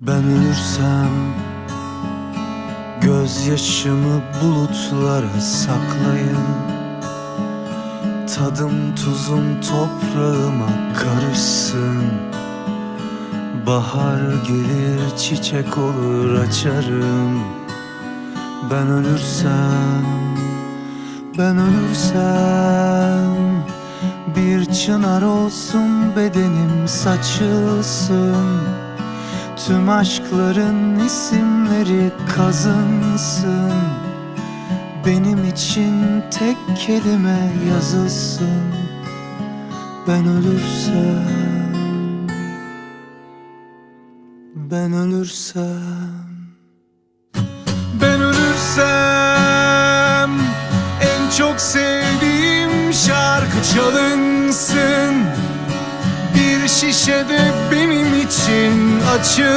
Ben ölürsem Gözyaşımı bulutlara saklayın. Tadım tuzum toprağıma karışsın. Bahar gelir çiçek olur açarım. Ben ölürsem Ben ölürsem Bir çınar olsun bedenim saçılsın Tüm aşkların isimleri kazınsın. Benim için tek kelime yazılsın. Ben ölürsem Ben ölürsem. Ben ölürsem En çok sevdiğim şarkı çalınsın. Bir şişede benim için açın